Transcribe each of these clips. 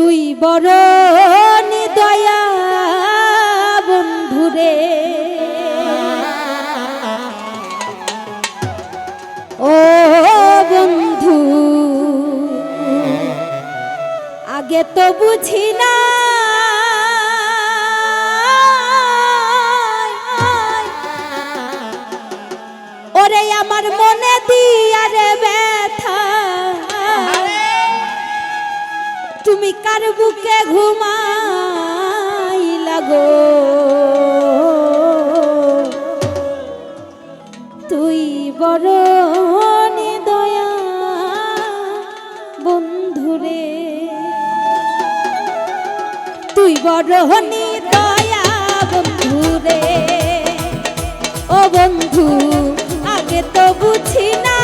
তুই বড় দয়া বন্ধুরে ও বন্ধু আগে তো বুঝি না তুমি কার বুকে ঘুমাই লাগো তুই বড় দয়া বন্ধুরে। তুই বড় দয়া বন্ধুরে। ও বন্ধু, আগে তো বুঝি না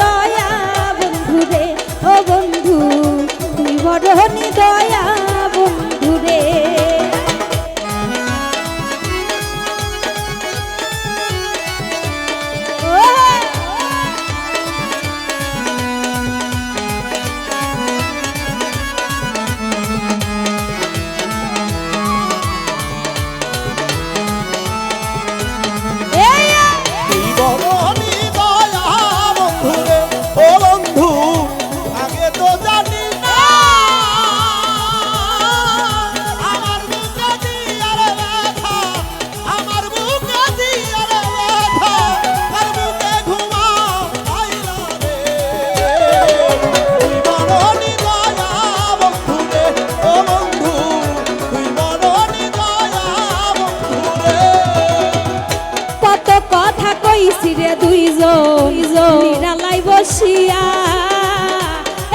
দয়া বন্ধু রে ও বন্ধু তুই বড় দয়া। দুইজন। নিরালাই বসিয়া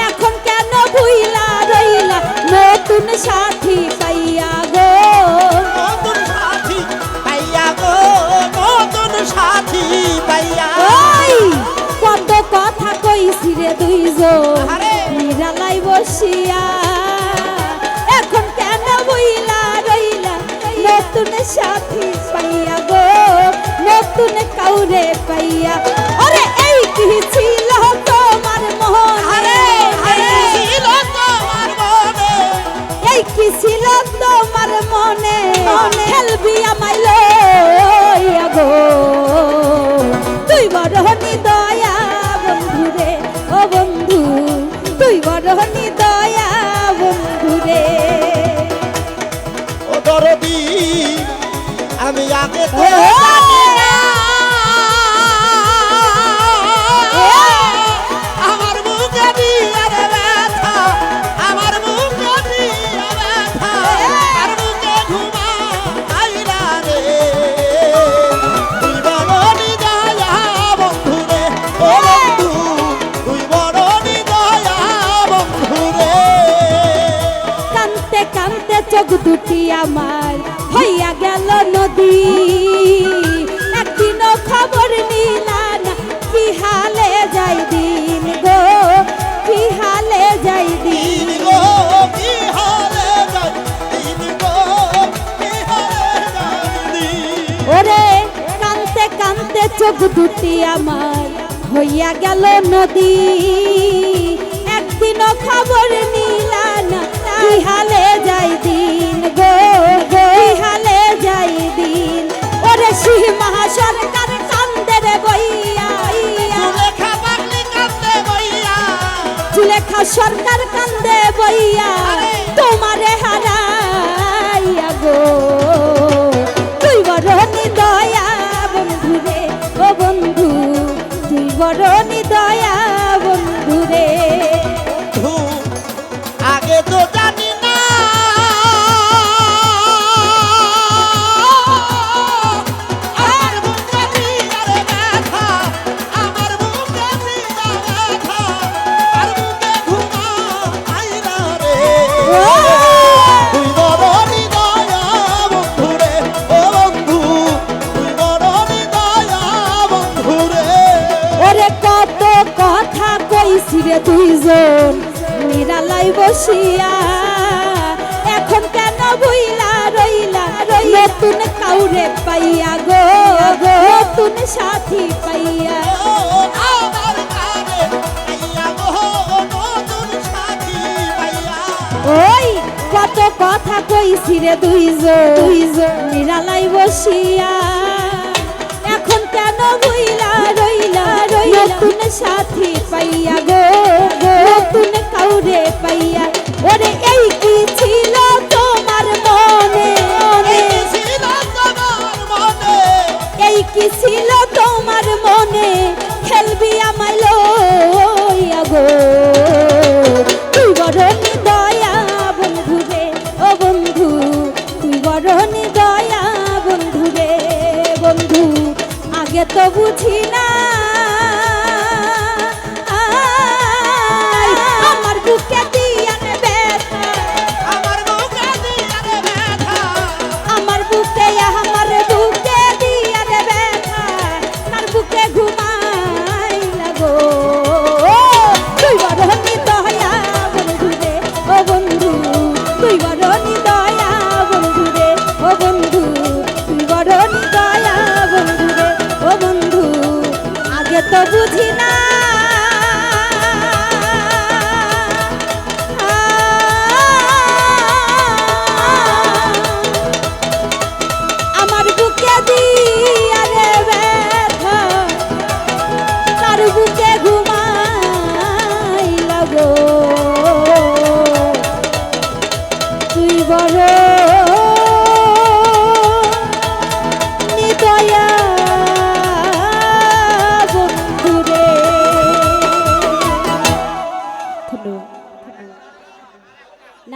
এখন কেন ভুইলা রইলা? নতুন সাথী নতুন কাউরে পাইয়া। আরে এই কি ছিল তোমার মনে? আরে ছিল তোমার মনে? এই কি ছিল তোমার মনে? খেলবি আমায় লইয়া গো তুই বড় দয়া বন্ধু রে ও বন্ধু। তুই বড় দয়া বন্ধু রে। ও দরদি আমি আগে কানতে চোখ দুটি আমার। হইয়া গেল নদী। একদিনও খবর নিলা না হালে যাই দিন গো গো। কি হালে যাই দিন। ওরে সীমা সরকার কান্দে রে বইয়া। চুলেখা সরকার কান্দে বইয়া। তোমারে হারাইয়া গো। এখন কেন বইলা রইলা রইলা নতুন কাউরে পাইয়া গো গো নতুন সাথী পাইয়া। ওই, কত কথা কইছি রে দুইজন দুইজন নিরালাই বসিয়া। এখন কেন বইলা রইলা রইলা? নতুন সাথী পাইয়া গো গো, নতুন কাউরে পাইয়া। ওরে এই কি ছিল তোমার মনে? এই কি ছিল তোমার মনে? খেলবি আমায় লইয়া গো। তুই বড় দয়া বন্ধু রে ও বন্ধু। তুই বড় দয়া বন্ধু রে বন্ধু। আগে তো বুঝি না আগে তো